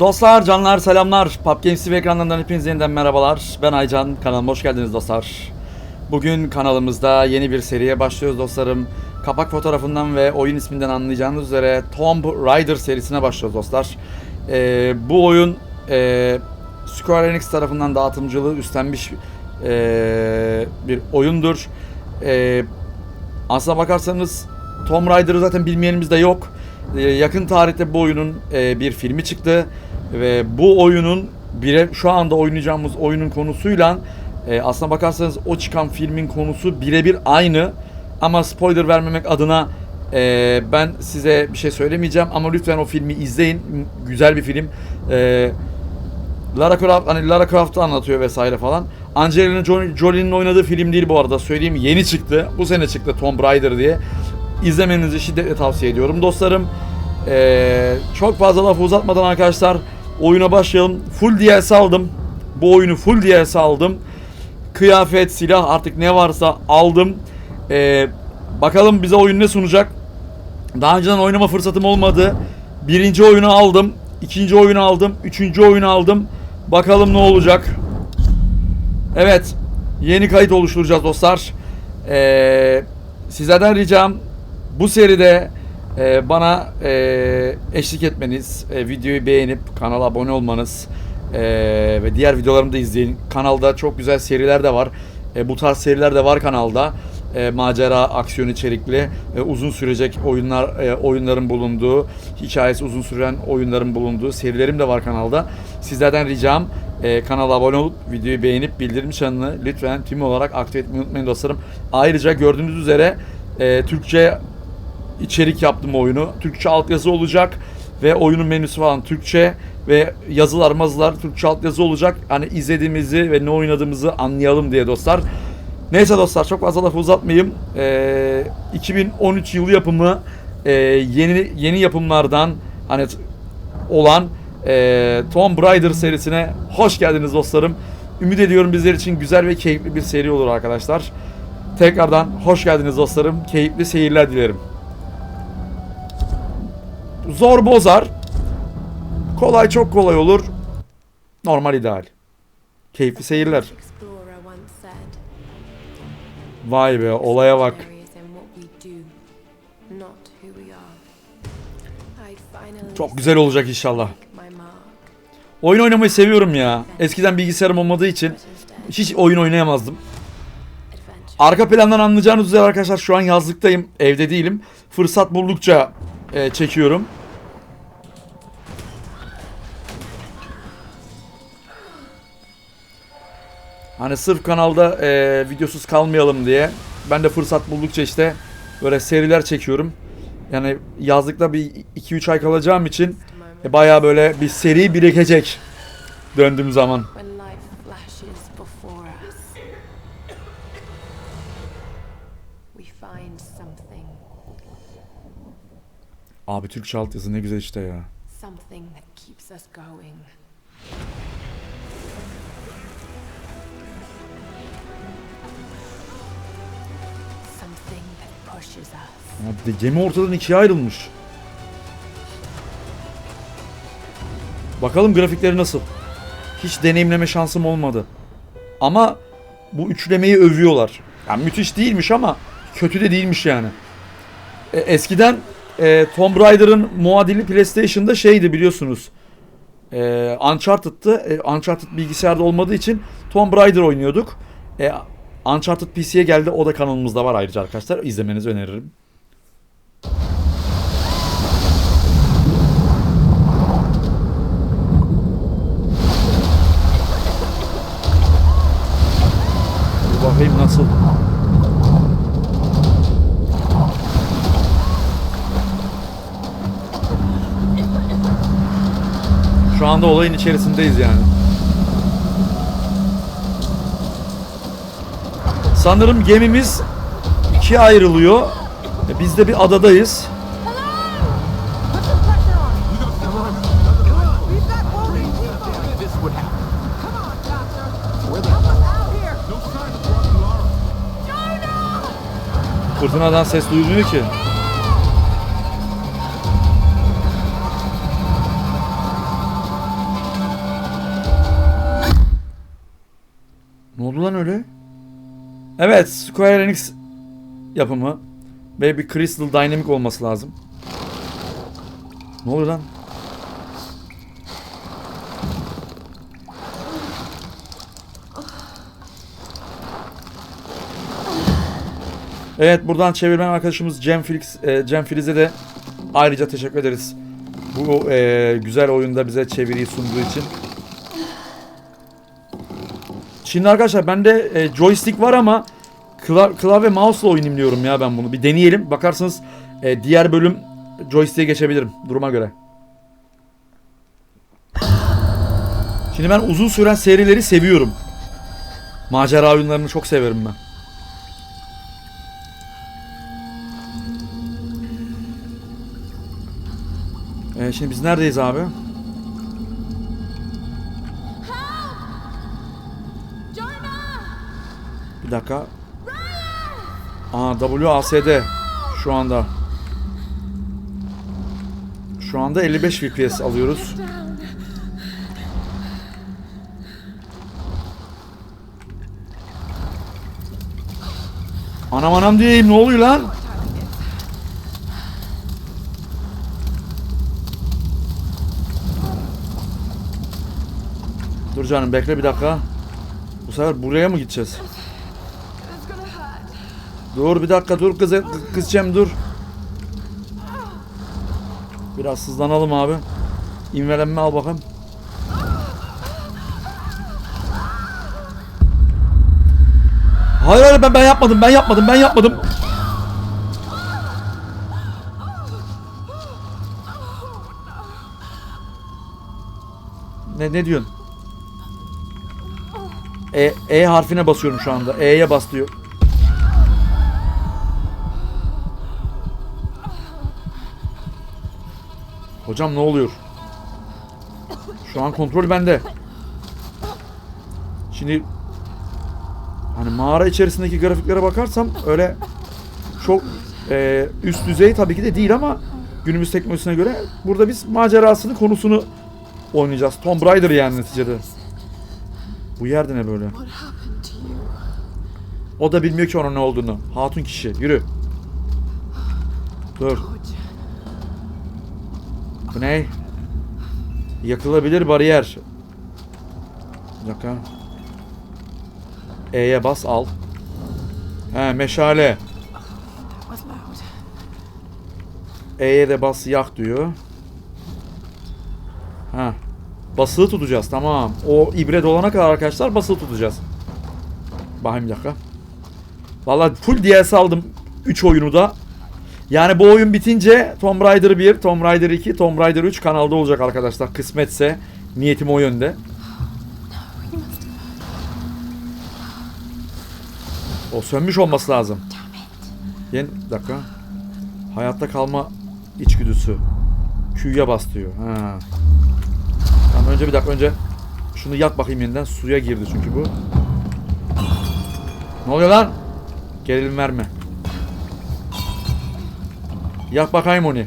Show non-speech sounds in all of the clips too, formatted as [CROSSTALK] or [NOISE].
Dostlar, canlar, selamlar. Pub Games TV ekranlarından hepinize yeniden merhabalar. Ben Aycan, kanalıma hoş geldiniz dostlar. Bugün kanalımızda yeni bir seriye başlıyoruz dostlarım. Kapak fotoğrafından ve oyun isminden anlayacağınız üzere Tomb Raider serisine başlıyoruz dostlar. Ee, bu oyun e, Square Enix tarafından dağıtımcılığı üstlenmiş e, bir oyundur. E, aslına bakarsanız Tomb Raider'ı zaten bilmeyenimiz de yok. Ee, yakın tarihte bu oyunun e, bir filmi çıktı ve bu oyunun bire şu anda oynayacağımız oyunun konusuyla e, aslına bakarsanız o çıkan filmin konusu birebir aynı. Ama spoiler vermemek adına e, ben size bir şey söylemeyeceğim. Ama lütfen o filmi izleyin. Güzel bir film. E, Lara Croft hani Lara Croft'u anlatıyor vesaire falan. Angelina Jo- Jolie'nin oynadığı film değil bu arada. Söyleyeyim yeni çıktı. Bu sene çıktı Tomb Raider diye. İzlemenizi şiddetle tavsiye ediyorum dostlarım. Ee, çok fazla lafı uzatmadan arkadaşlar oyuna başlayalım. Full DLC aldım. Bu oyunu full DLC aldım. Kıyafet, silah artık ne varsa aldım. Ee, bakalım bize oyun ne sunacak. Daha önceden oynama fırsatım olmadı. Birinci oyunu aldım. ikinci oyunu aldım. Üçüncü oyunu aldım. Bakalım ne olacak. Evet. Yeni kayıt oluşturacağız dostlar. Ee, sizlerden ricam bu seride e, bana e, eşlik etmeniz, e, videoyu beğenip kanala abone olmanız e, ve diğer videolarımı da izleyin. Kanalda çok güzel seriler de var. E, bu tarz seriler de var kanalda. E, macera, aksiyon içerikli, e, uzun sürecek oyunlar, e, oyunların bulunduğu, hikayesi uzun süren oyunların bulunduğu serilerim de var kanalda. Sizlerden ricam e, kanala abone olup videoyu beğenip bildirim çanını lütfen tüm olarak aktif etmeyi unutmayın dostlarım. Ayrıca gördüğünüz üzere e, Türkçe içerik yaptım oyunu. Türkçe altyazı olacak ve oyunun menüsü falan Türkçe ve yazılar mazılar Türkçe altyazı olacak. Hani izlediğimizi ve ne oynadığımızı anlayalım diye dostlar. Neyse dostlar çok fazla lafı uzatmayayım. Ee, 2013 yılı yapımı e, yeni yeni yapımlardan hani olan e, Tomb Raider serisine hoş geldiniz dostlarım. Ümit ediyorum bizler için güzel ve keyifli bir seri olur arkadaşlar. Tekrardan hoş geldiniz dostlarım. Keyifli seyirler dilerim. Zor bozar. Kolay çok kolay olur. Normal ideal. Keyifli seyirler. Vay be olaya bak. Çok güzel olacak inşallah. Oyun oynamayı seviyorum ya. Eskiden bilgisayarım olmadığı için hiç oyun oynayamazdım. Arka plandan anlayacağınız üzere arkadaşlar şu an yazlıktayım. Evde değilim. Fırsat buldukça e, çekiyorum. Hani sırf kanalda e, videosuz kalmayalım diye ben de fırsat buldukça işte böyle seriler çekiyorum. Yani yazlıkta bir 2-3 ay kalacağım için e, bayağı böyle bir seri birikecek döndüğüm zaman. Abi Türkçe altyazı ne güzel işte ya. something that keeps us going. De gemi ortadan ikiye ayrılmış. Bakalım grafikleri nasıl. Hiç deneyimleme şansım olmadı. Ama bu üçlemeyi övüyorlar. Yani müthiş değilmiş ama kötü de değilmiş yani. E, eskiden e, Tomb Raider'ın muadili PlayStation'da şeydi biliyorsunuz. E, Uncharted'tı. E, Uncharted bilgisayarda olmadığı için Tomb Raider oynuyorduk. E, Uncharted PC'ye geldi. O da kanalımızda var ayrıca arkadaşlar. İzlemenizi öneririm. Bir bakayım nasıl. Şu anda olayın içerisindeyiz yani. Sanırım gemimiz ikiye ayrılıyor. E, Biz de bir adadayız. Fırtınadan ses duyulmuyor ki. Evet, Square Enix yapımı ve bir Crystal Dynamic olması lazım. Ne oluyor lan? Evet buradan çevirmen arkadaşımız Cem Felix, e, Cem Filiz'e de ayrıca teşekkür ederiz. Bu e, güzel oyunda bize çeviriyi sunduğu için. Şimdi arkadaşlar bende e, joystick var ama kla- klavye mouse'la oynayayım diyorum ya ben bunu. Bir deneyelim. Bakarsanız e, diğer bölüm joystick'e geçebilirim duruma göre. Şimdi ben uzun süren serileri seviyorum. Macera oyunlarını çok severim ben. E, şimdi biz neredeyiz abi? Bir dakika. Aa WASD şu anda. Şu anda 55 FPS alıyoruz. Anam anam diyeyim ne oluyor lan? Dur canım bekle bir dakika. Bu sefer buraya mı gideceğiz? Dur bir dakika dur kız kızcem dur. Biraz hızlanalım abi. İnvelenme al bakalım. Hayır hayır ben ben yapmadım ben yapmadım ben yapmadım. Ne ne diyorsun? E, e harfine basıyorum şu anda. E'ye bas diyor. Hocam ne oluyor? Şu an kontrol bende. Şimdi hani mağara içerisindeki grafiklere bakarsam öyle çok e, üst düzey tabii ki de değil ama günümüz teknolojisine göre burada biz macerasını konusunu oynayacağız. Tomb Raider yani neticede. Bu yerde ne böyle? O da bilmiyor ki onun ne olduğunu. Hatun kişi. Yürü. Dur. Bu ne? Yakılabilir bariyer. Bir dakika. E'ye bas al. He meşale. E'ye de bas yak diyor. Ha. Basılı tutacağız tamam. O ibre dolana kadar arkadaşlar basılı tutacağız. Bakayım bir dakika. Valla full DS aldım 3 oyunu da. Yani bu oyun bitince Tomb Raider 1, Tomb Raider 2, Tomb Raider 3 kanalda olacak arkadaşlar. Kısmetse niyetim o yönde. O sönmüş olması lazım. Bir dakika. Hayatta kalma içgüdüsü. Q'ya bas diyor. Ha. Tamam önce bir dakika önce şunu yak bakayım yeniden. Suya girdi çünkü bu. Ne oluyor lan? Gerilim verme. Yak bakayım onu.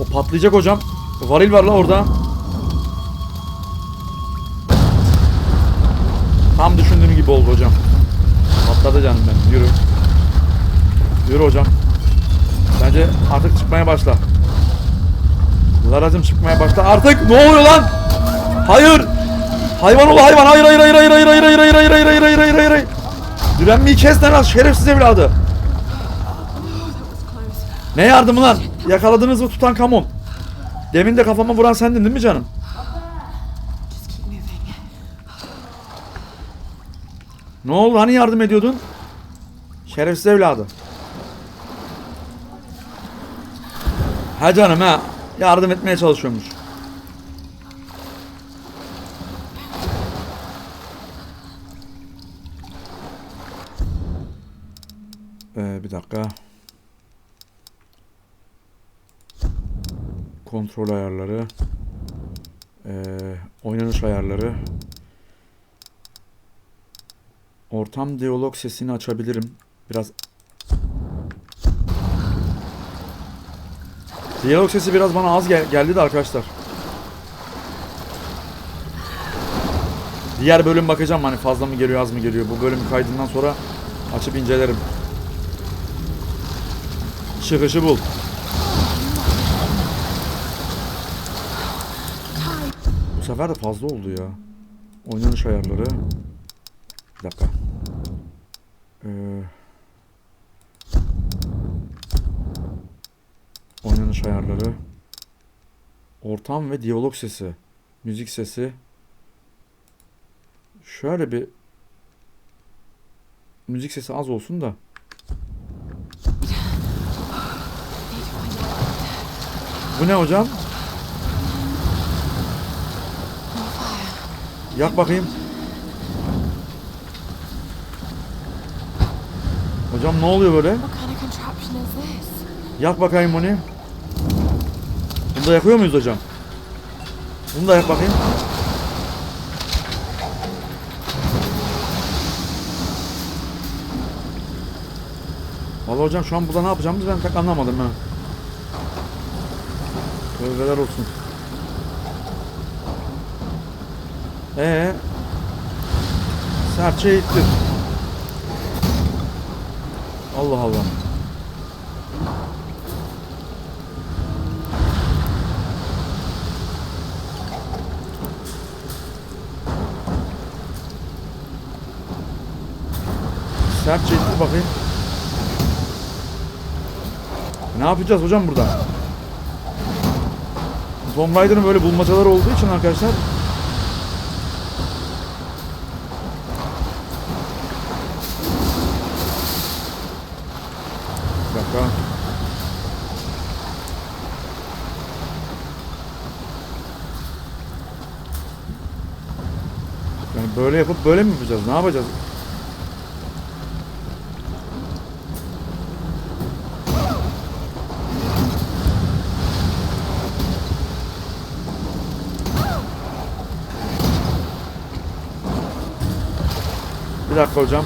O patlayacak hocam. Varil var la orada. Tam düşündüğüm gibi oldu hocam. Patladı canım benim. Yürü. Yürü hocam. Bence artık çıkmaya başla. Laracım çıkmaya başla. Artık ne oluyor lan? Hayır. Hayvan ol hayvan. Hayır hayır hayır hayır hayır hayır hayır hayır hayır hayır hayır hayır hayır hayır hayır. Direnmeyi kes lan şerefsiz evladı. Ne yardımı lan? Yakaladınız mı tutan kamon? Demin de kafama vuran sendin değil mi canım? Ne oldu? Hani yardım ediyordun? Şerefsiz evladı. Ha canım ha. Yardım etmeye çalışıyormuş. Bir dakika. Kontrol ayarları. Ee, oynanış ayarları. Ortam diyalog sesini açabilirim. Biraz Diyalog sesi biraz bana az gel- geldi de arkadaşlar. Diğer bölüm bakacağım hani fazla mı geliyor az mı geliyor. Bu bölüm kaydından sonra açıp incelerim. Çıkışı bul. Bu sefer de fazla oldu ya. Oynanış ayarları. Bir dakika. Ee, oynanış ayarları. Ortam ve diyalog sesi. Müzik sesi. Şöyle bir müzik sesi az olsun da. Bu ne hocam? Yak bakayım. Hocam ne oluyor böyle? Yak bakayım bunu. Bunu da yakıyor muyuz hocam? Bunu da yak bakayım. Vallahi hocam şu an burada ne yapacağımızı ben pek anlamadım ha. Tövbeler olsun. Ee, serçe ittir. Allah Allah. Sertçe ittir bakayım. Ne yapacağız hocam burada? Tomb Raider'ın böyle bulmacaları olduğu için arkadaşlar. Yani böyle yapıp böyle mi yapacağız? Ne yapacağız? Bir dakika hocam.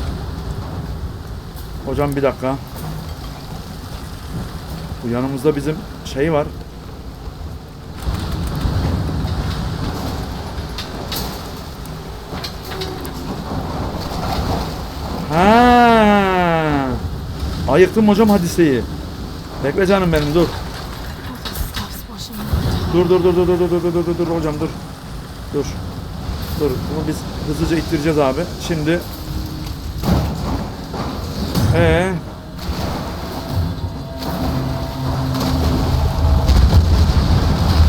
Hocam bir dakika. Bu yanımızda bizim şey var. Ha. Ayıktım hocam hadiseyi. Bekle canım benim dur. Dur dur dur dur dur dur dur dur dur dur hocam dur. Dur. Dur bunu biz hızlıca ittireceğiz abi. Şimdi ee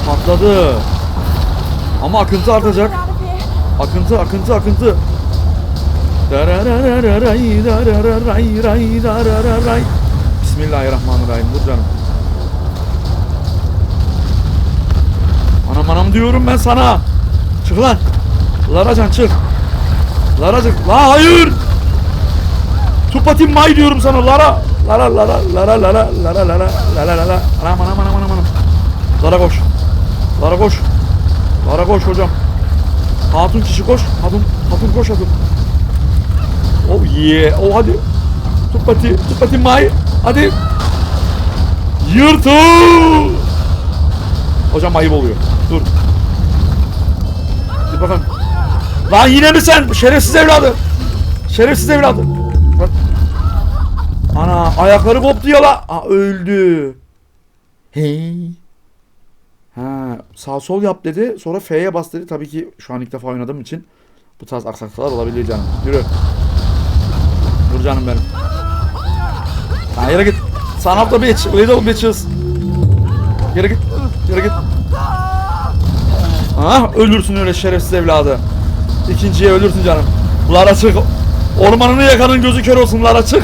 Patladı. Ama akıntı artacak. Akıntı akıntı akıntı. Bismillahirrahmanirrahim. Dur canım. Anam anam diyorum ben sana. Çık lan. Laracan çık. Laracan. La hayır. Tupatin may diyorum sana Lara. Lara Lara Lara Lara Lara Lara Lara Lara anam anam anam anam. Lara koş. Lara koş. Lara koş hocam. Hatun kişi koş. Hatun, hatun koş hatun. Oh yeah. Oh hadi. Tupati, tupati may. Hadi. Yırtıl. Hocam ayıp oluyor. Dur. Bir bakalım. Lan yine mi sen? Şerefsiz evladı. Şerefsiz evladı. Ana ayakları koptu ya la. Aa, öldü. Hey. Ha, sağ sol yap dedi. Sonra F'ye bas dedi. Tabii ki şu an ilk defa oynadığım için bu tarz aksaklıklar olabilir canım. Yürü. Dur canım benim. Ha, yere git. Son of the bitch. Little bitches. Yere git. Yere git. Ha, ölürsün öyle şerefsiz evladı. İkinciye ölürsün canım. Lara çık. Ormanını yakanın gözü kör olsun Lara çık.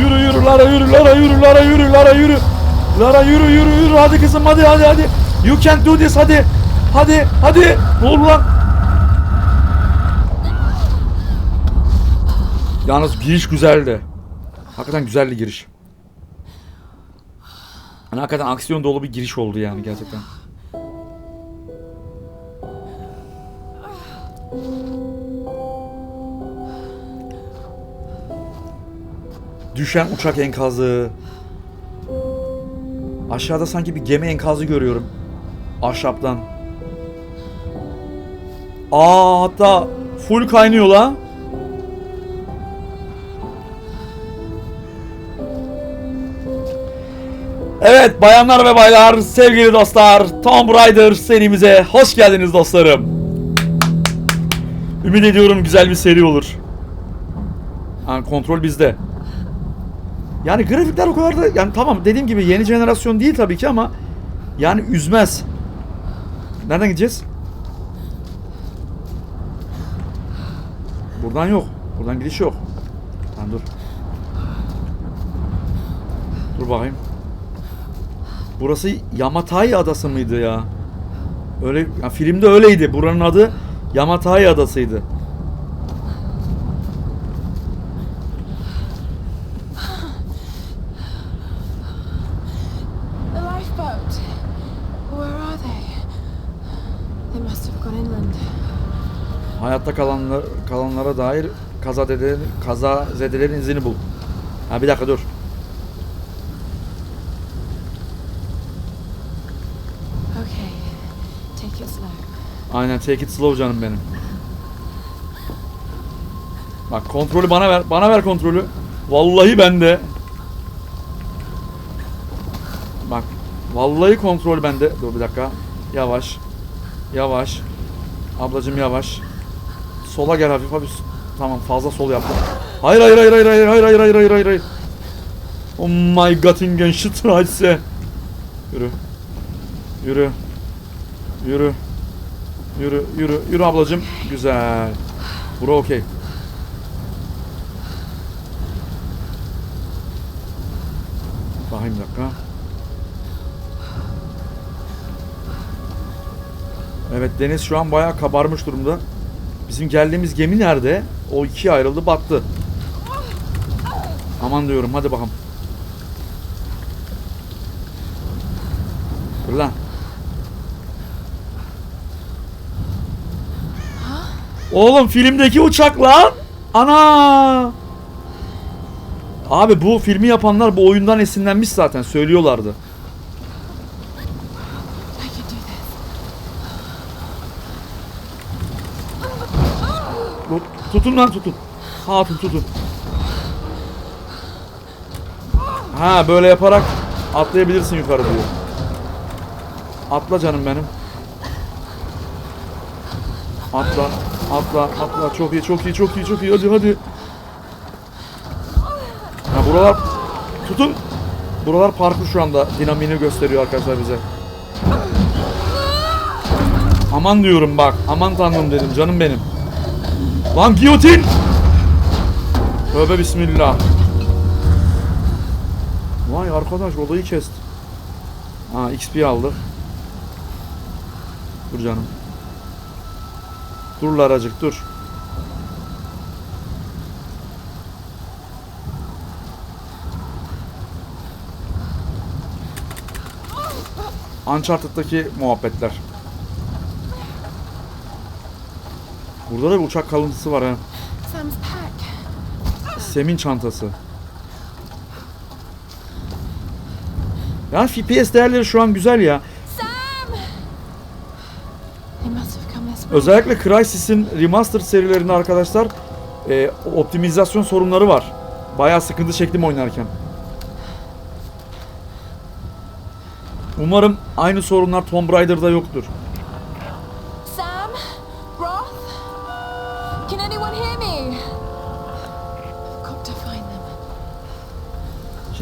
yürü yürü Lara yürü Lara yürü Lara yürü Lara yürü Lara yürü yürü yürü hadi kızım hadi hadi hadi you can do this hadi hadi hadi ne oldu lan Yalnız giriş güzeldi. Hakikaten güzeldi giriş. Hani hakikaten aksiyon dolu bir giriş oldu yani gerçekten. Düşen uçak enkazı. Aşağıda sanki bir gemi enkazı görüyorum. Ahşaptan. Aa hatta full kaynıyor la. Evet bayanlar ve baylar, sevgili dostlar, Tomb Raider serimize hoş geldiniz dostlarım. Ümit ediyorum güzel bir seri olur. Yani kontrol bizde. Yani grafikler o kadar da yani tamam dediğim gibi yeni jenerasyon değil tabii ki ama yani üzmez. Nereden gideceğiz? Buradan yok. Buradan gidiş yok. Lan dur. Dur bakayım. Burası Yamatai adası mıydı ya? Öyle ya filmde öyleydi. Buranın adı Yamatai adasıydı. Hayatta kalanlar, kalanlara dair kaza zedelerin, kaza zedelerin izini bul. Ha bir dakika dur. Okay. Take it slow. Aynen take it slow canım benim. Bak kontrolü bana ver. Bana ver kontrolü. Vallahi bende. Bak. Vallahi kontrol bende. Dur bir dakika. Yavaş. Yavaş. Ablacım yavaş. Sola gel hafif hafif. Tamam fazla sol yaptım. Hayır hayır hayır hayır hayır hayır hayır hayır hayır hayır. Oh my Göttingen Straße. Yürü. Yürü. Yürü. Yürü, yürü, yürü ablacım. Güzel. Bura okey. Bakayım bir dakika. Evet deniz şu an bayağı kabarmış durumda. Bizim geldiğimiz gemi nerede? O ikiye ayrıldı battı. Aman diyorum hadi bakalım. Dur lan. Oğlum filmdeki uçak lan. Ana. Abi bu filmi yapanlar bu oyundan esinlenmiş zaten söylüyorlardı. I can do this. Tut- Tutun lan tutun. Hatun tutun. Ha böyle yaparak atlayabilirsin yukarı diyor. Atla canım benim. Atla, atla, atla. Çok iyi, çok iyi, çok iyi, çok iyi. Hadi, hadi. Ha buralar tutun. Buralar parkur şu anda. Dinamini gösteriyor arkadaşlar bize. Aman diyorum bak. Aman tanrım dedim canım benim. Lan giyotin! Tövbe bismillah. Vay arkadaş olayı kesti. Ha XP aldık. Dur canım. Dur laracık dur. Uncharted'daki muhabbetler. Burada da bir uçak kalıntısı var ha. Sem'in çantası. Ya FPS değerleri şu an güzel ya. Özellikle Crysis'in remastered serilerinde arkadaşlar e, optimizasyon sorunları var. Bayağı sıkıntı çektim oynarken. Umarım aynı sorunlar Tomb Raider'da yoktur.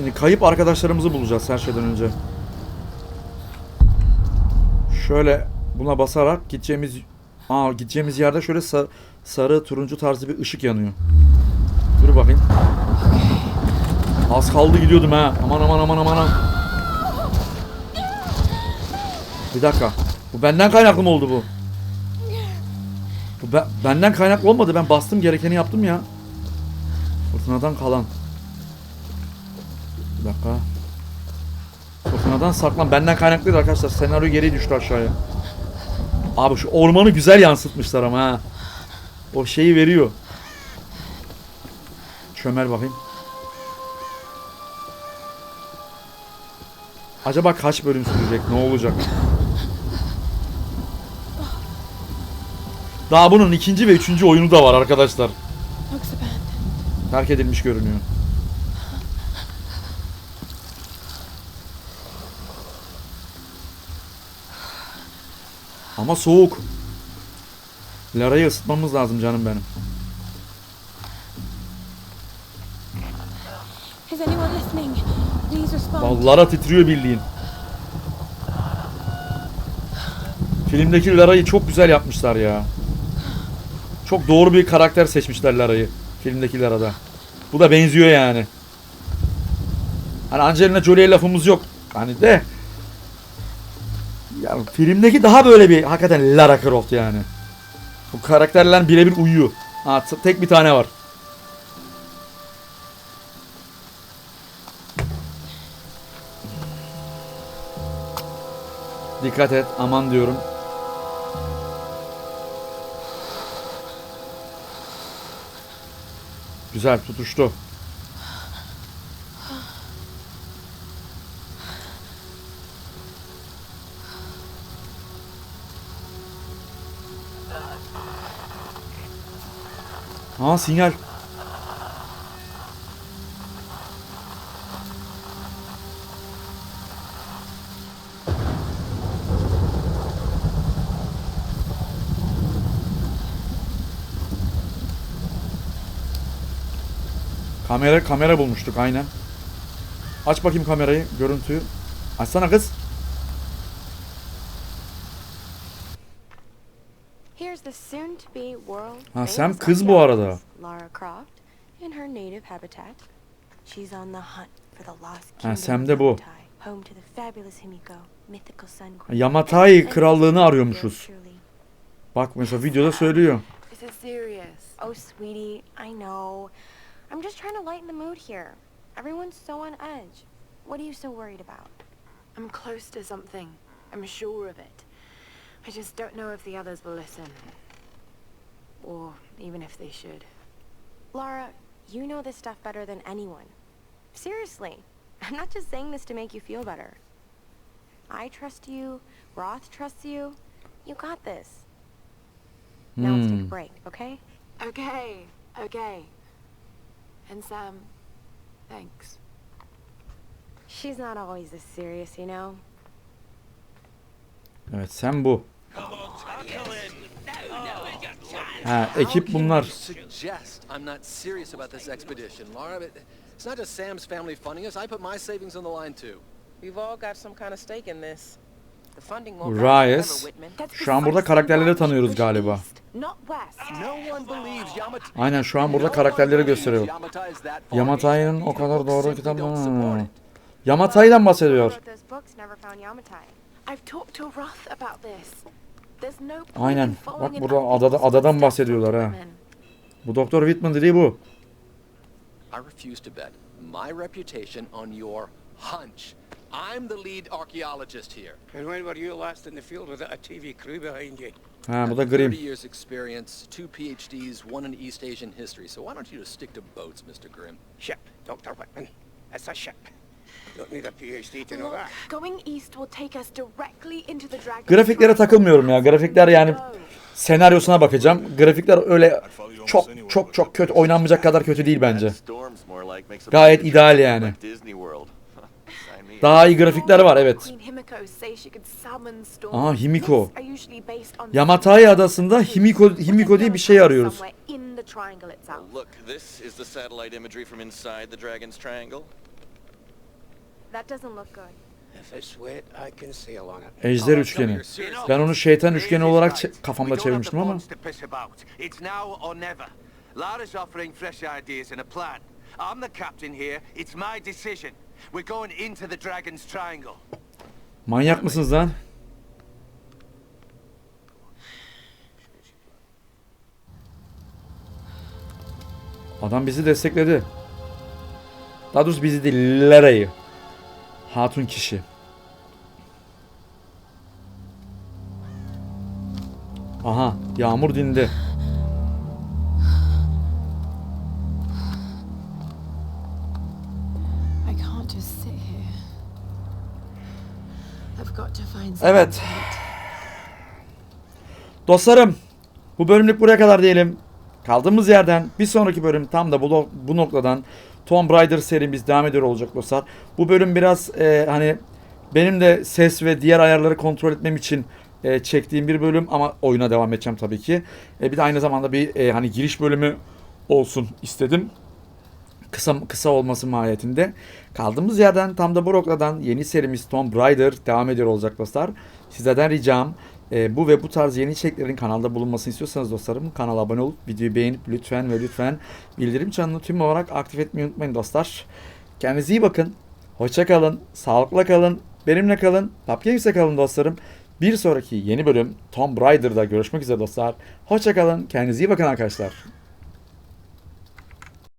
Şimdi kayıp arkadaşlarımızı bulacağız her şeyden önce. Şöyle buna basarak gideceğimiz Aa gideceğimiz yerde şöyle sa- sarı turuncu tarzı bir ışık yanıyor. Dur bakayım. Az kaldı gidiyordum ha. Aman aman aman. aman. Bir dakika. Bu benden kaynaklı mı oldu bu? Bu be- benden kaynaklı olmadı. Ben bastım gerekeni yaptım ya. Fırtınadan kalan. Bir dakika. Fırtınadan saklan. Benden kaynaklıydı arkadaşlar. Senaryo geri düştü aşağıya. Abi şu ormanı güzel yansıtmışlar ama ha. O şeyi veriyor. Çömel bakayım. Acaba kaç bölüm sürecek? Ne olacak? Daha bunun ikinci ve üçüncü oyunu da var arkadaşlar. Terk edilmiş görünüyor. Ama soğuk. Lara'yı ısıtmamız lazım canım benim. Vallahi Lara titriyor bildiğin. Filmdeki Lara'yı çok güzel yapmışlar ya. Çok doğru bir karakter seçmişler Lara'yı. Filmdeki Lara'da. Bu da benziyor yani. Hani Angelina Jolie'ye lafımız yok. Hani de filmdeki daha böyle bir hakikaten Lara Croft yani. Bu karakterler birebir uyuyor. Ha, tek bir tane var. Dikkat et, aman diyorum. Güzel tutuştu. Aa sinyal. Kamera kamera bulmuştuk aynen. Aç bakayım kamerayı, görüntüyü. Açsana kız. Ha, Sam kız bu arada. Lara Croft in her native habitat. She's on the hunt for the lost kingdom Sam of de bu. Yamatai, home to the fabulous Himiko, mythical sun queen. Yamatai krallığını arıyormuşuz. Bak mesela videoda söylüyor. This is serious. Oh, sweetie, I know. I'm just trying to lighten the mood here. Everyone's so on edge. What are you so worried about? I'm close to something. I'm sure of it. I just don't know if the others will listen. Or even if they should. Laura, you know this stuff better than anyone. Seriously. I'm not just saying this to make you feel better. I trust you. Roth trusts you. You got this. Now let's take Hmm. a break, okay? Okay, okay. And Sam, thanks. She's not always this serious, you know? Evet sen bu. Ha ekip bunlar. How can you suggest I'm not serious about this expedition, Laura? But It's not just Sam's family funding us. I put my savings on the line too. We've all got some kind of stake in this. The funding won't Reyes. Şu an burada karakterleri tanıyoruz galiba. Aynen şu an burada karakterleri gösteriyor. Yamatai'nin o kadar doğru support it. Yamatai'den bahsediyor. I've talked to Roth about this. Aynen. Bak burada adada, adadan bahsediyorlar ha. Bu Doktor Whitman dediği bu. I refuse to bet my reputation on your hunch. I'm the lead archaeologist here. And when were you last in the field without a TV crew behind you? Ha bu da I've 30 Grimm. years experience, two PhDs, one in East Asian history. So why don't you just stick to boats, Mr. Grimm? Ship, Dr. Whitman. It's a ship. Grafiklere takılmıyorum ya. Grafikler yani senaryosuna bakacağım. Grafikler öyle çok çok çok kötü oynanmayacak kadar kötü değil bence. Gayet ideal yani. [LAUGHS] Daha iyi grafikler var evet. Aa, Himiko. Yamatai adasında Himiko Himiko diye bir şey arıyoruz. That doesn't look good. Ejder üçgeni. Ben onu şeytan üçgeni olarak kafamda çevirmiştim ama. to piss about. It's now or never. Lara's offering fresh ideas and a plan. I'm the captain here. It's my decision. We're going into the Dragon's Triangle. Manyak mısınız lan? Adam bizi destekledi. Daha doğrusu bizi değil, Lara'yı. Hatun kişi. Aha, yağmur dindi. Evet. Dostlarım, bu bölümlük buraya kadar diyelim. Kaldığımız yerden bir sonraki bölüm tam da bu, bu noktadan Tomb Raider serimiz devam ediyor olacak dostlar. Bu bölüm biraz e, hani benim de ses ve diğer ayarları kontrol etmem için e, çektiğim bir bölüm ama oyuna devam edeceğim tabii ki. E, bir de aynı zamanda bir e, hani giriş bölümü olsun istedim kısa kısa olması mahiyetinde. Kaldığımız yerden tam da bu noktadan yeni serimiz Tomb Raider devam ediyor olacak dostlar. Sizlerden ricam e, bu ve bu tarz yeni içeriklerin kanalda bulunmasını istiyorsanız dostlarım kanala abone olup videoyu beğenip lütfen ve lütfen bildirim çanını tüm olarak aktif etmeyi unutmayın dostlar. Kendinize iyi bakın. Hoşça kalın. Sağlıkla kalın. Benimle kalın. Pop Games'e kalın dostlarım. Bir sonraki yeni bölüm Tomb Raider'da görüşmek üzere dostlar. Hoşça kalın. Kendinize iyi bakın arkadaşlar.